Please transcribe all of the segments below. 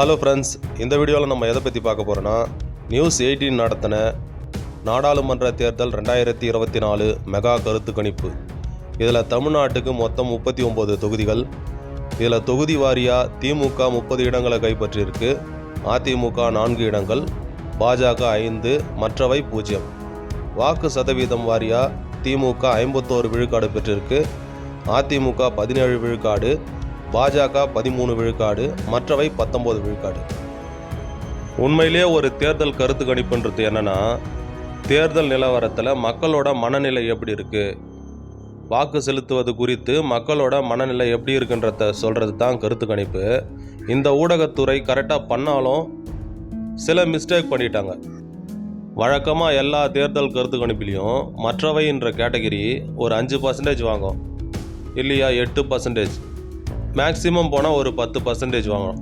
Hello friends இந்த வீடியோவில் நம்ம எதை பற்றி பார்க்க போகிறோன்னா நியூஸ் எயிட்டீன் நடத்தின நாடாளுமன்ற தேர்தல் ரெண்டாயிரத்தி இருபத்தி நாலு மெகா கருத்து கணிப்பு. இதில் தமிழ்நாட்டுக்கு மொத்தம் முப்பத்தி ஒம்பது தொகுதிகள். இதில் தொகுதி வாரியாக திமுக முப்பது இடங்களை கைப்பற்றியிருக்கு. அதிமுக நான்கு இடங்கள் பாஜக ஐந்து மற்றவை பூஜ்ஜியம். வாக்கு சதவீதம் வாரியாக திமுக ஐம்பத்தோரு விழுக்காடு பெற்றிருக்கு. அதிமுக பதினேழு விழுக்காடு பாஜக பதிமூணு விழுக்காடு மற்றவை பத்தொம்போது விழுக்காடு. உண்மையிலேயே ஒரு தேர்தல் கருத்து கணிப்புன்றது என்னன்னா தேர்தல் நிலவரத்தில் மக்களோட மனநிலை எப்படி இருக்குது வாக்கு செலுத்துவது குறித்து மக்களோட மனநிலை எப்படி இருக்குன்றத சொல்கிறது தான் கருத்து கணிப்பு. இந்த ஊடகத்துறை கரெக்டாக பண்ணாலும் சில மிஸ்டேக் பண்ணிட்டாங்க. வழக்கமாக எல்லா தேர்தல் கருத்து கணிப்பிலையும் மற்றவைன்ற கேட்டகரி ஒரு அஞ்சு பர்சன்டேஜ் வாங்கும். இல்லையா எட்டு பர்சன்டேஜ் மேக்ஸிமம் போனால் ஒரு பத்து பர்சன்டேஜ் வாங்கணும்.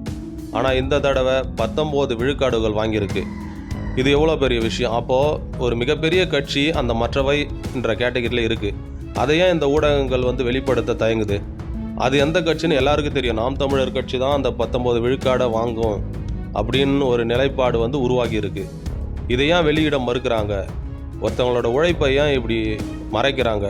ஆனால் இந்த தடவை பத்தொம்போது விழுக்காடுகள் வாங்கியிருக்கு. இது எவ்வளோ பெரிய விஷயம்? அப்போது ஒரு மிகப்பெரிய கட்சி அந்த மற்றவை என்ற கேட்டகரியில் இருக்குது அதையே இந்த ஊடகங்கள் வந்து வெளிப்படுத்த தயங்குது? அது எந்த கட்சின்னு எல்லாருக்கும் தெரியும். நாம் தமிழர் கட்சி தான் அந்த பத்தொம்போது விழுக்காடை வாங்கும் அப்படின்னு ஒரு நிலைப்பாடு வந்து உருவாகி இருக்கு இதை ஏன் வெளியிட மறுக்கிறாங்க? ஒருத்தவங்களோட உழைப்பை ஏன் இப்படி மறைக்கிறாங்க?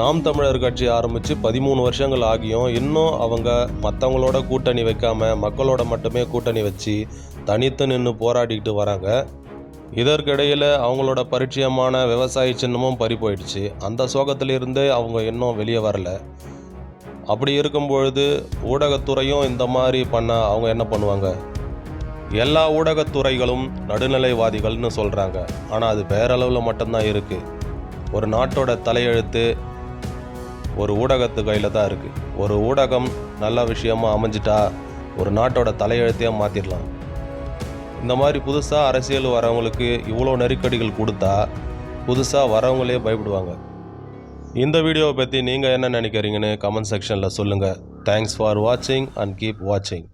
நாம் தமிழர் கட்சி ஆரம்பித்து பதிமூணு வருஷங்கள் ஆகியும் இன்னும் அவங்க மற்றவங்களோட கூட்டணி வைக்காமல் மக்களோட மட்டுமே கூட்டணி வச்சு தனித்து நின்று போராடிக்கிட்டு வராங்க. இதற்கிடையில் அவங்களோட பரிச்சயமான விவசாய சின்னமும் பறி போயிடுச்சு. அந்த சோகத்திலிருந்தே அவங்க இன்னும் வெளியே வரல. அப்படி இருக்கும் பொழுது ஊடகத்துறையும் இந்த மாதிரி பண்ண அவங்க என்ன பண்ணுவாங்க? எல்லா ஊடகத்துறைகளும் நடுநிலைவாதிகள்னு சொல்கிறாங்க ஆனால் அது பேரளவில் மட்டும்தான் இருக்குது ஒரு நாட்டோட தலையெழுத்து ஒரு ஊடகத்து கையில் தான் இருக்குது ஒரு ஊடகம் நல்ல விஷயமாக அமைஞ்சிட்டா ஒரு நாட்டோட தலையெழுத்தையே மாற்றிடலாம் இந்த மாதிரி புதுசாக அரசியல் வரவங்களுக்கு இவ்வளோ நெருக்கடிகள் கொடுத்தா புதுசாக வரவங்களே பயப்படுவாங்க. இந்த வீடியோவை பற்றி நீங்கள் என்ன நினைக்கிறீங்கன்னு கமெண்ட் செக்ஷனில் சொல்லுங்கள் தேங்க்ஸ் ஃபார் வாட்சிங் அண்ட் கீப் வாட்சிங்